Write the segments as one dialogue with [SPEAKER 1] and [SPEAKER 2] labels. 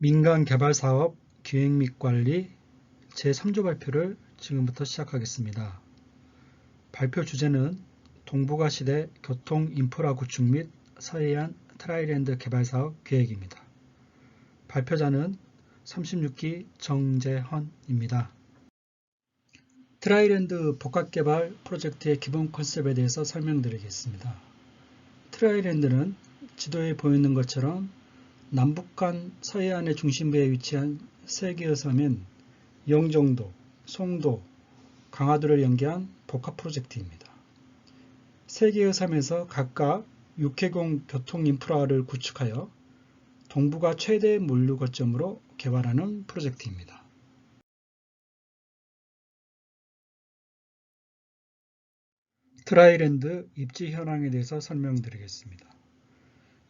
[SPEAKER 1] 민간 개발 사업 기획 및 관리 제3조 발표를 지금부터 시작하겠습니다. 발표 주제는 동북아 시대 교통 인프라 구축 및 서해안 트라이랜드 개발 사업 계획입니다. 발표자는 36기 정재헌입니다. 트라이랜드 복합개발 프로젝트의 기본 컨셉에 대해서 설명드리겠습니다. 트라이랜드는 지도에 보이는 것처럼 남북한 서해안의 중심부에 위치한 세 개의 섬인 영종도, 송도, 강화도를 연계한 복합 프로젝트입니다. 세 개의 섬에서 각각 육해공 교통 인프라를 구축하여 동북아 최대 물류 거점으로 개발하는 프로젝트입니다. 트라이랜드 입지 현황에 대해서 설명드리겠습니다.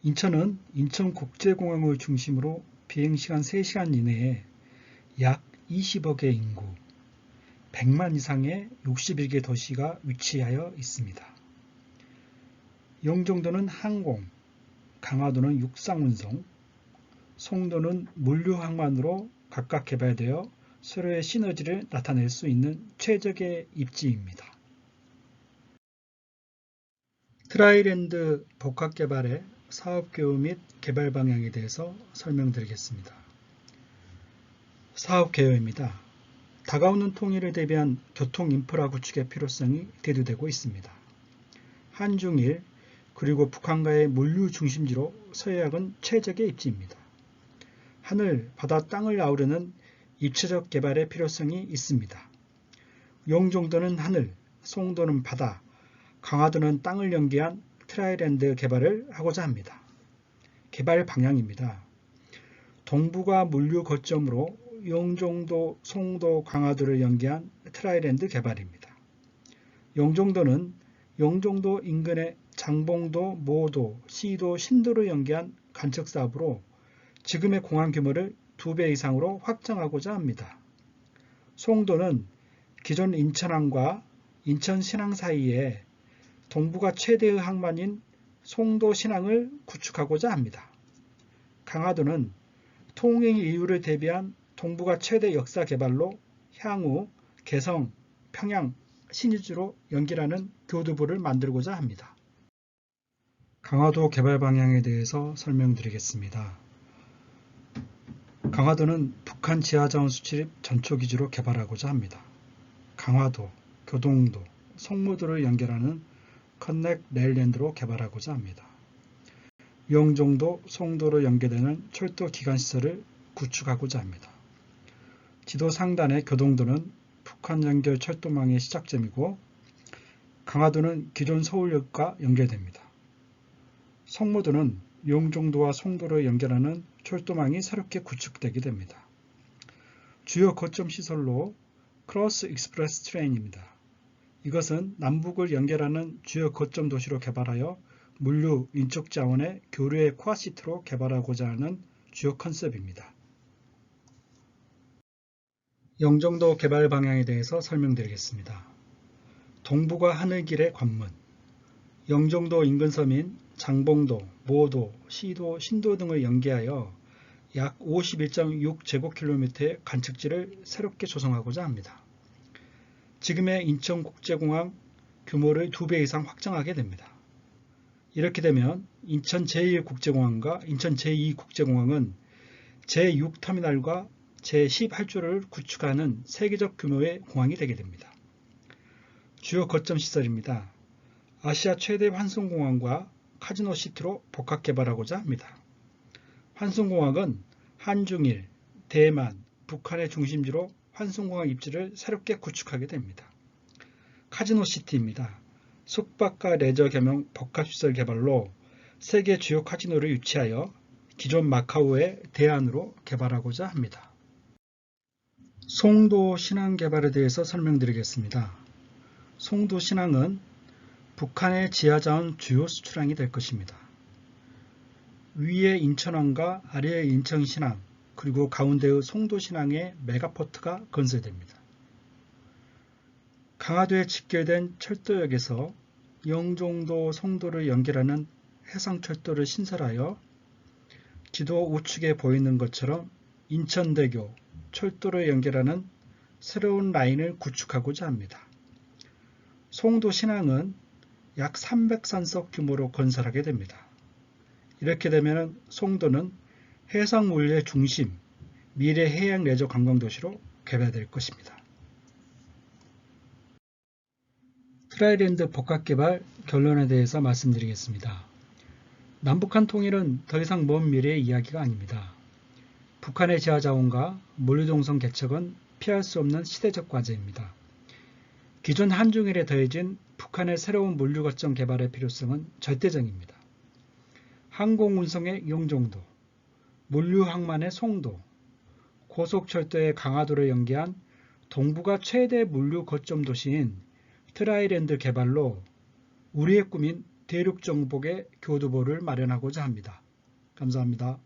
[SPEAKER 1] 인천은 인천국제공항을 중심으로 비행시간 3시간 이내에 약 20억의 인구, 100만 이상의 61개 도시가 위치하여 있습니다. 영종도는 항공, 강화도는 육상운송, 송도는 물류항만으로 각각 개발되어 서로의 시너지를 나타낼 수 있는 최적의 입지입니다. 트라이랜드 복합개발의 사업교우 및 개발 방향에 대해서 설명드리겠습니다. 사업개요입니다. 다가오는 통일을 대비한 교통 인프라 구축의 필요성이 대두되고 있습니다. 한중일 그리고 북한과의 물류 중심지로 서해역은 최적의 입지입니다. 하늘, 바다, 땅을 아우르는 입체적 개발의 필요성이 있습니다. 용종도는 하늘, 송도는 바다, 강화도는 땅을 연계한 트라이랜드 개발을 하고자 합니다. 개발 방향입니다. 동북아 물류 거점으로 용종도, 송도, 강화도를 연계한 트라이랜드 개발입니다. 용종도는 용종도 인근의 장봉도, 모도, 시도, 신도를 연계한 간척 사업으로 지금의 공항 규모를 2배 이상으로 확장하고자 합니다. 송도는 기존 인천항과 인천 신항 사이에 동북아 최대의 항만인 송도 신항을 구축하고자 합니다. 강화도는 통행 이유를 대비한 동북아 최대 역사 개발로 향후 개성, 평양, 신의주로 연결하는 교두부를 만들고자 합니다. 강화도 개발 방향에 대해서 설명드리겠습니다. 강화도는 북한 지하자원 수출입 전초기지로 개발하고자 합니다. 강화도, 교동도, 송무도를 연결하는 컨넥 레일랜드로 개발하고자 합니다. 영종도, 송도로 연계되는 철도 기관시설을 구축하고자 합니다. 지도 상단의 교동도는 북한 연결 철도망의 시작점이고 강화도는 기존 서울역과 연결됩니다. 성모도는 용종도와 송도를 연결하는 철도망이 새롭게 구축되게 됩니다. 주요 거점 시설로 크로스 익스프레스 트레인입니다. 이것은 남북을 연결하는 주요 거점 도시로 개발하여 물류, 인적 자원의 교류의 코아시트로 개발하고자 하는 주요 컨셉입니다. 영종도 개발 방향에 대해서 설명드리겠습니다. 동북아 하늘길의 관문, 영종도 인근 섬인 장봉도, 모도, 시도, 신도 등을 연계하여 약 51.6제곱킬로미터의 관측지를 새롭게 조성하고자 합니다. 지금의 인천국제공항 규모를 2배 이상 확장하게 됩니다. 이렇게 되면 인천 제1국제공항과 인천 제2국제공항은 제6터미널과 제18조를 구축하는 세계적 규모의 공항이 되게 됩니다. 주요 거점 시설입니다. 아시아 최대 환승공항과 카지노시티로 복합 개발하고자 합니다. 환승공항은 한중일, 대만, 북한의 중심지로 환승공항 입지를 새롭게 구축하게 됩니다. 카지노시티입니다. 숙박과 레저 겸용 복합시설 개발로 세계 주요 카지노를 유치하여 기존 마카오의 대안으로 개발하고자 합니다. 송도 신항 개발에 대해서 설명드리겠습니다. 송도 신항은 북한의 지하자원 주요 수출항이 될 것입니다. 위에 인천항과 아래의 인천신항 그리고 가운데의 송도신항의 메가포트가 건설됩니다. 강화도에 직결된 철도역에서 영종도 송도를 연결하는 해상철도를 신설하여 지도 우측에 보이는 것처럼 인천대교, 철도를 연결하는 새로운 라인을 구축하고자 합니다. 송도 신항은 약 300산석 규모로 건설하게 됩니다. 이렇게 되면 송도는 해상물류의 중심, 미래 해양 레저 관광도시로 개발될 것입니다. 트라이랜드 복합 개발 결론에 대해서 말씀드리겠습니다. 남북한 통일은 더 이상 먼 미래의 이야기가 아닙니다. 북한의 지하 자원과 물류동선 개척은 피할 수 없는 시대적 과제입니다. 기존 한중일에 더해진 북한의 새로운 물류 거점 개발의 필요성은 절대적입니다. 항공 운송의 용정도, 물류항만의 송도, 고속철도의 강화도를 연계한 동북아 최대 물류 거점 도시인 트라이랜드 개발로 우리의 꿈인 대륙 정복의 교두보를 마련하고자 합니다. 감사합니다.